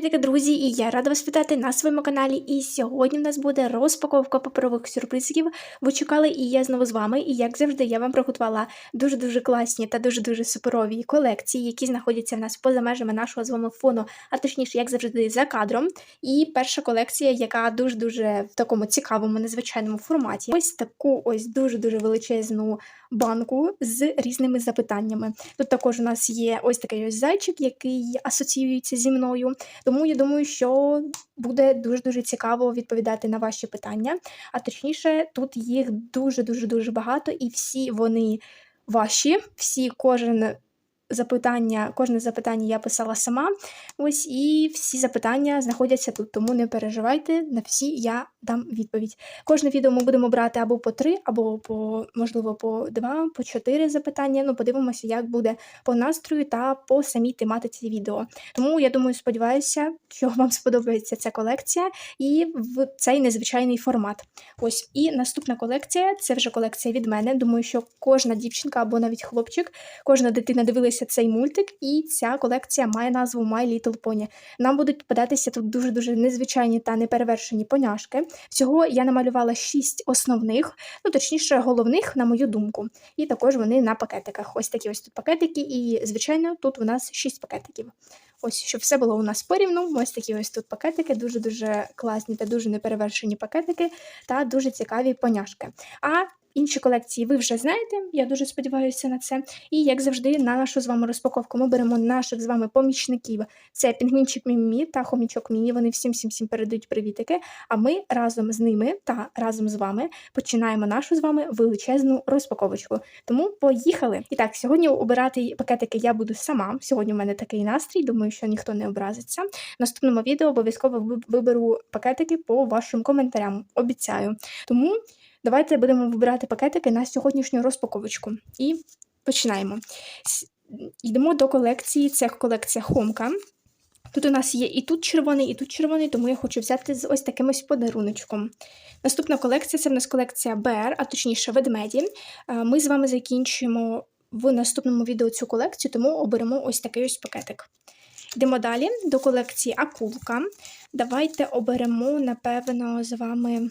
Привітки, друзі! І я рада вас вітати на своєму каналі. І сьогодні в нас буде розпаковка паперових сюрпризів. Ви чекали, і я знову з вами. І як завжди, я вам приготувала дуже-дуже класні та дуже-дуже суперові колекції, які знаходяться в нас поза межами нашого з вами фону, а точніше, як завжди, за кадром. І перша колекція, яка дуже-дуже в такому цікавому, незвичайному форматі. Ось таку ось дуже-дуже величезну банку з різними запитаннями. Тут також у нас є ось такий ось зайчик, який асоціюється зі мною. Тому я думаю, що буде дуже-дуже цікаво відповідати на ваші питання. А точніше, тут їх дуже-дуже дуже багато, і всі вони ваші, всі кожен. Запитання, кожне запитання я писала сама. Ось і всі запитання знаходяться тут, тому не переживайте, на всі я дам відповідь. Кожне відео ми будемо брати або по три, або по, можливо, по два, по чотири запитання. Ну, подивимося, як буде по настрою та по самій тематиці відео. Тому я думаю, сподіваюся, що вам сподобається ця колекція і в цей незвичайний формат. Ось і наступна колекція це вже колекція від мене. Думаю, що кожна дівчинка або навіть хлопчик, кожна дитина дивилася цей мультик, і ця колекція має назву My Little Pony. Нам будуть попадатися тут дуже-дуже незвичайні та неперевершені поняшки. Всього я намалювала шість основних, ну точніше, головних, на мою думку. І також вони на пакетиках. Ось такі ось тут пакетики, і, звичайно, тут у нас шість пакетиків. Ось, щоб все було у нас порівну. Ось такі ось тут пакетики, дуже-дуже класні та дуже неперевершені пакетики, та дуже цікаві поняшки. А Інші колекції ви вже знаєте, я дуже сподіваюся на це. І як завжди, на нашу з вами розпаковку ми беремо наших з вами помічників. Це пінгвінчик Мімі та хомічок Міні. Вони всім всім всім передають привітики. А ми разом з ними та разом з вами починаємо нашу з вами величезну розпаковочку. Тому поїхали! І так, сьогодні обирати пакетики я буду сама. Сьогодні у мене такий настрій, думаю, що ніхто не образиться. Наступному відео обов'язково виберу пакетики по вашим коментарям. Обіцяю. Тому. Давайте будемо вибирати пакетики на сьогоднішню розпаковочку. І починаємо. Йдемо до колекції, це колекція Хомка. Тут у нас є і тут червоний, і тут червоний, тому я хочу взяти з ось таким ось подаруночком. Наступна колекція це в нас колекція BR, а точніше ведмеді. Ми з вами закінчуємо в наступному відео цю колекцію, тому оберемо ось такий ось пакетик. Йдемо далі до колекції Акулка. Давайте оберемо, напевно, з вами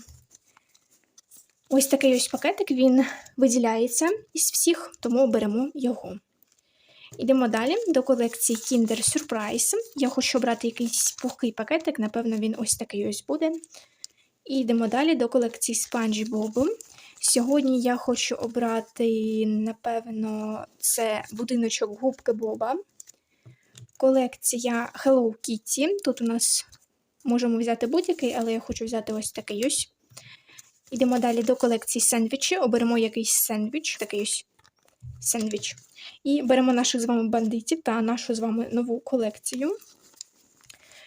Ось такий ось пакетик, він виділяється із всіх, тому беремо його. Йдемо далі до колекції Kinder Surprise. Я хочу обрати якийсь пухкий пакетик, напевно, він ось такий ось буде. І йдемо далі до колекції SpongeBob. Сьогодні я хочу обрати, напевно, це будиночок губки Боба. Колекція Hello Kitty. Тут у нас можемо взяти будь-який, але я хочу взяти ось такий ось. Йдемо далі до колекції сендвічі, оберемо якийсь сендвіч, такий ось сендвіч. І беремо наших з вами бандитів та нашу з вами нову колекцію.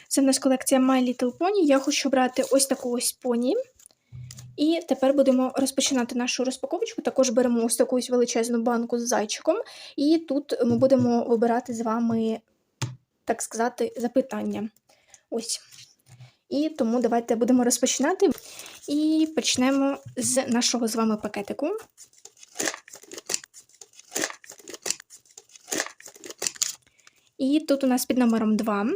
Це в нас колекція My Little Pony. Я хочу брати ось таку ось поні. І тепер будемо розпочинати нашу розпаковочку. Також беремо ось таку ось величезну банку з зайчиком. І тут ми будемо вибирати з вами, так сказати, запитання. Ось. І тому давайте будемо розпочинати. І почнемо з нашого з вами пакетику. І тут у нас під номером 2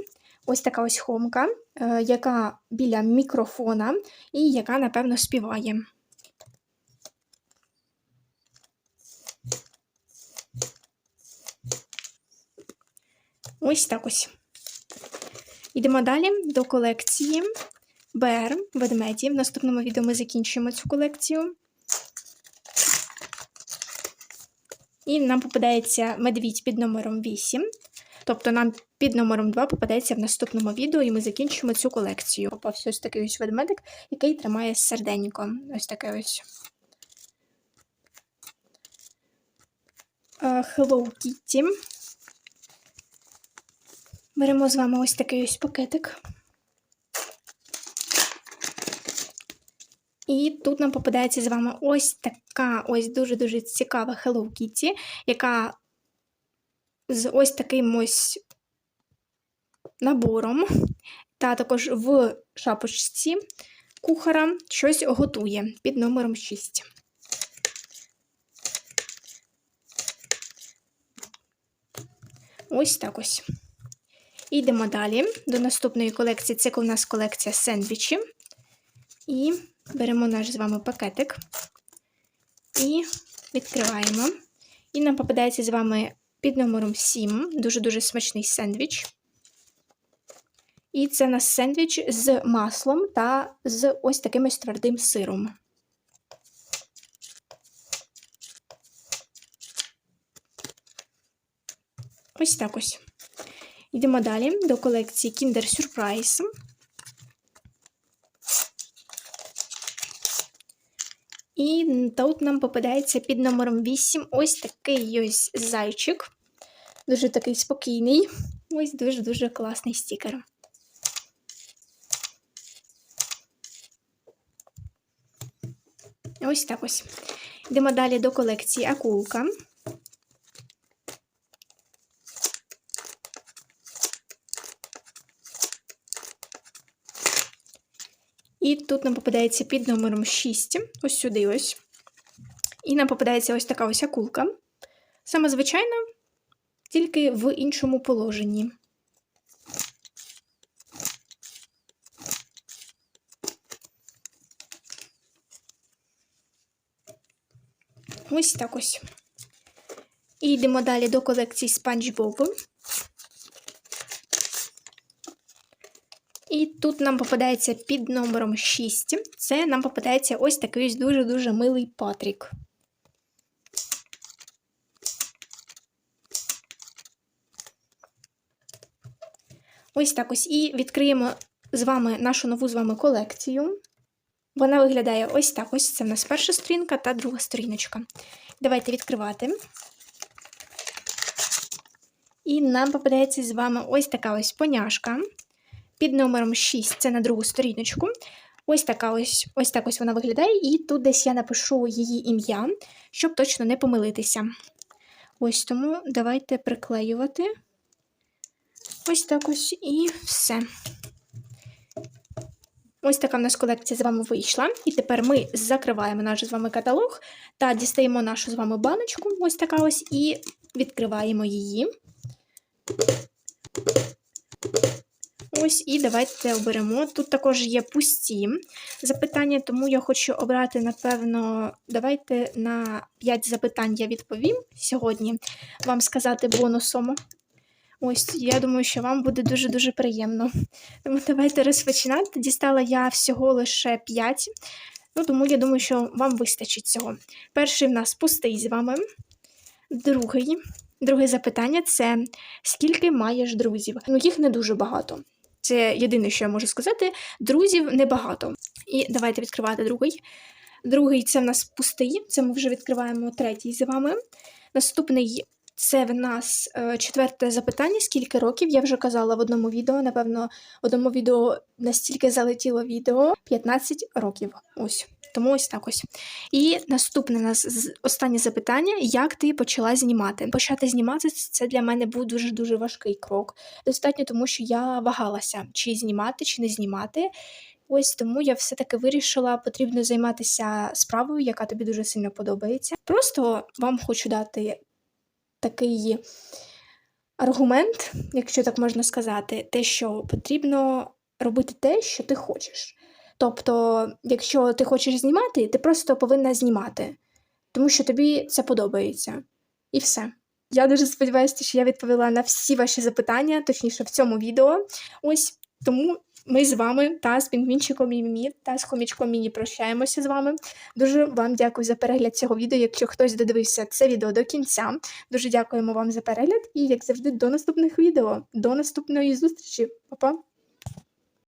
ось така ось хомка, е, яка біля мікрофона, і яка, напевно, співає. Ось так ось. Йдемо далі до колекції БР ведмеді. В наступному відео ми закінчуємо цю колекцію. І нам попадається медвідь під номером 8. Тобто нам під номером 2 попадається в наступному відео, і ми закінчимо цю колекцію. Попався ось такий ось ведмедик, який тримає серденько. Ось таке ось. Е, Hello Kitty. Беремо з вами ось такий ось пакетик. І тут нам попадається з вами ось така ось дуже-дуже цікава Hello Kitty, яка з ось таким ось набором, та також в шапочці кухара щось готує під номером 6. Ось так ось. Йдемо далі до наступної колекції. Це у нас колекція сендвічі. І беремо наш з вами пакетик і відкриваємо. І нам попадається з вами під номером 7 дуже-дуже смачний сендвіч. І це у нас сендвіч з маслом та з ось таким ось твердим сиром. Ось так ось. Йдемо далі до колекції Kinder Surprise. І тут нам попадається під номером 8 ось такий ось зайчик. Дуже такий спокійний. Ось дуже-дуже класний стікер. Ось так ось. Йдемо далі до колекції акулка. Тут нам попадається під номером 6, ось сюди ось. І нам попадається ось така ось акулка. Саме звичайна, тільки в іншому положенні. Ось так ось. І йдемо далі до колекції Спанч Бобу. І тут нам попадається під номером 6. Це нам попадається ось такий ось дуже-дуже милий Патрік. Ось так ось. І відкриємо з вами нашу нову з вами колекцію. Вона виглядає ось так ось. Це в нас перша сторінка та друга сторіночка. Давайте відкривати. І нам попадається з вами ось така ось поняшка. Під номером 6 це на другу сторіночку. Ось така ось ось так ось вона виглядає, і тут десь я напишу її ім'я, щоб точно не помилитися. Ось тому давайте приклеювати. Ось так ось і все. Ось така в нас колекція з вами вийшла. І тепер ми закриваємо наш з вами каталог та дістаємо нашу з вами баночку, ось така ось, і відкриваємо її. Ось, і давайте оберемо. Тут також є пусті запитання, тому я хочу обрати, напевно, давайте на 5 запитань я відповім сьогодні, вам сказати бонусом. Ось, я думаю, що вам буде дуже-дуже приємно. Тому давайте розпочинати. Дістала я всього лише 5, ну, тому я думаю, що вам вистачить цього. Перший в нас пустий з вами. Другий. Друге запитання це скільки маєш друзів? Ну, їх не дуже багато. Це єдине, що я можу сказати. Друзів небагато. І давайте відкривати другий. Другий це в нас пустий, це ми вже відкриваємо третій з вами. Наступний це в нас е, четверте запитання: скільки років? Я вже казала в одному відео. Напевно, в одному відео настільки залетіло відео 15 років. Ось. Тому ось так ось. І наступне нас останнє запитання: як ти почала знімати? Почати знімати це для мене був дуже-дуже важкий крок. Достатньо, тому що я вагалася, чи знімати, чи не знімати. Ось тому я все-таки вирішила, потрібно займатися справою, яка тобі дуже сильно подобається. Просто вам хочу дати такий аргумент, якщо так можна сказати, те, що потрібно робити те, що ти хочеш. Тобто, якщо ти хочеш знімати, ти просто повинна знімати, тому що тобі це подобається. І все. Я дуже сподіваюся, що я відповіла на всі ваші запитання, точніше, в цьому відео. Ось тому ми з вами та з пінгвінчиком Мімі та з хомічком Міні прощаємося з вами. Дуже вам дякую за перегляд цього відео. Якщо хтось додивився це відео до кінця, дуже дякуємо вам за перегляд і, як завжди, до наступних відео. До наступної зустрічі, Па-па!